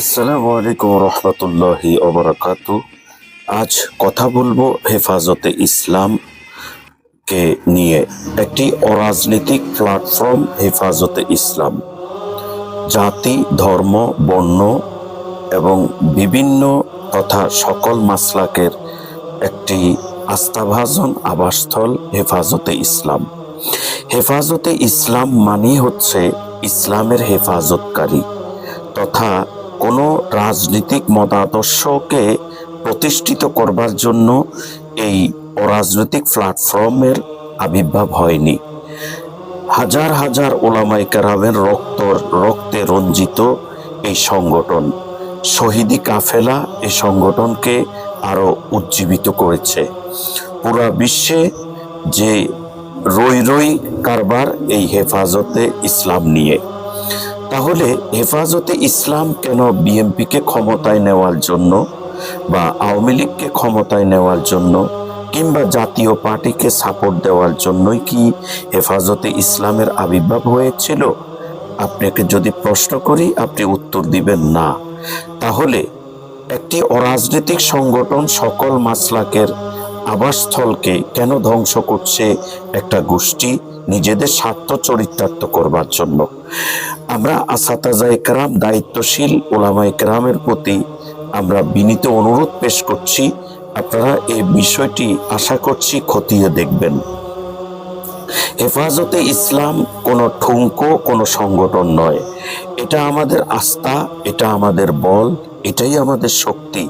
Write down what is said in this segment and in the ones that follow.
আসসালামু আলাইকুম রহমতুল্লাহি ওবরাকাতু। আজ কথা বলব হেফাজতে ইসলাম কে নিয়ে একটি অরাজনৈতিক প্ল্যাটফর্ম হেফাজতে ইসলাম। জাতি, ধর্ম, বর্ণ এবং বিভিন্ন তথা সকল মাসলাকের একটি আস্থাভাজন আবাসস্থল, হেফাজতে ইসলাম। হেফাজতে ইসলাম মানে হচ্ছে ইসলামের হেফাজতকারী তথা কোনো রাজনৈতিক মতাদর্শকে প্রতিষ্ঠিত করবার জন্য এই অরাজনৈতিক প্ল্যাটফর্মের আবির্ভাব হয়নি। হাজার হাজার ওলামাই কারামের রক্ত, রক্তে রঞ্জিত এই সংগঠন, শহীদি কাফেলা এই সংগঠনকে আরও উজ্জীবিত করেছে। পুরা বিশ্বে যে রই রই কারবার এই হেফাজতে ইসলাম নিয়ে। তাহলে হেফাজতে ইসলাম কেন বিএনপিকে ক্ষমতায় নেওয়ার জন্য বা আওয়ামী লীগকে ক্ষমতায় নেওয়ার জন্য কিংবা জাতীয় পার্টিকে সাপোর্ট দেওয়ার জন্যই কি হেফাজতে ইসলামের আবির্ভাব হয়েছিল? আপনাকে যদি প্রশ্ন করি, আপনি উত্তর দিবেন না। তাহলে একটি অরাজনৈতিক সংগঠন সকল মাসলাকের আবাসস্থলকে কেন ধ্বংস করছে একটা গোষ্ঠী? নিজেদের স্বার্থ চরিতার্থ করবার জন্য। আমরা আসাতাজা একরাম, দায়িত্বশীল ওলামা একরামের প্রতি আমরা বিনীত অনুরোধ পেশ করছি, আপনারা এই বিষয়টি আশা করছি খতিয়ে দেখবেন। হেফাজতে ইসলাম কোনো ঠুঙ্কো কোনো সংগঠন নয়। এটা আমাদের আস্থা, এটা আমাদের বল, এটাই আমাদের শক্তি।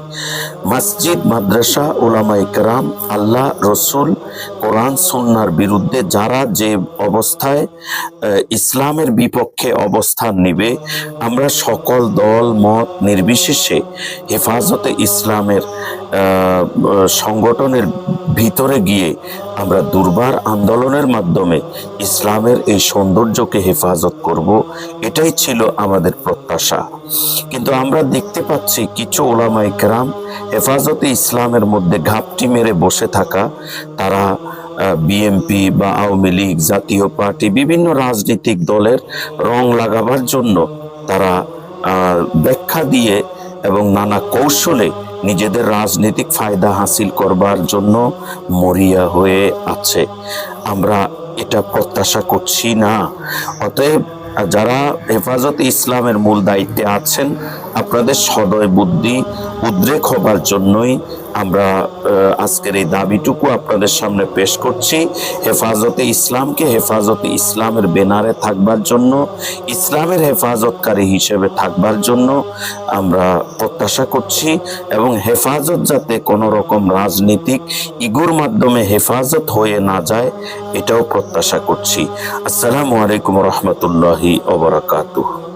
মসজিদ, মাদ্রাসা ওলামা ইকরাম আল্লাহ, রসুল, কোরআন, সুন্নার বিরুদ্ধে যারা যে অবস্থায় ইসলামের বিপক্ষে অবস্থান নিবে, আমরা সকল দল, মত নির্বিশেষে হেফাজতে ইসলামের সংগঠনের ভিতরে গিয়ে আমরা দুর্বার আন্দোলনের মাধ্যমে ইসলামের এই সৌন্দর্যকে হেফাজত করব, এটাই ছিল আমাদের প্রত্যাশা। কিন্তু আমরা দেখতে পাচ্ছি কিছু ওলামাই কেরাম হেফাজতে ইসলামের মধ্যে ঘাপটি মেরে বসে থাকা, তারা বিএমপি বা আওয়ামী লীগ, জাতীয় পার্টি, বিভিন্ন রাজনৈতিক দলের রং লাগাবার জন্য তারা ব্যাখ্যা দিয়ে এবং নানা কৌশলে নিজেদের রাজনৈতিক ফায়দা হাসিল করবার জন্য মরিয়া হয়ে আছে। আমরা এটা প্রত্যাশা করছি না। অতএব যারা হেফাজতে ইসলামের মূল দায়িত্বে আছেন, আপনাদের সদয় বুদ্ধি উদ্রেক হবার জন্যই আমরা আজকের এই দাবিটুকু আপনাদের সামনে পেশ করছি। হেফাজতে ইসলামকে হেফাজতে ইসলামের বেনারে থাকবার জন্য, ইসলামের হেফাজতকারী হিসেবে থাকবার জন্য আমরা প্রত্যাশা করছি এবং হেফাজত যাতে কোনো রকম রাজনীতিক ইগুর মাধ্যমে হেফাজত হয়ে না যায়, এটাও প্রত্যাশা করছি। আসসালামু আলাইকুম রহমতুল্লাহি ওবরাকাতুহ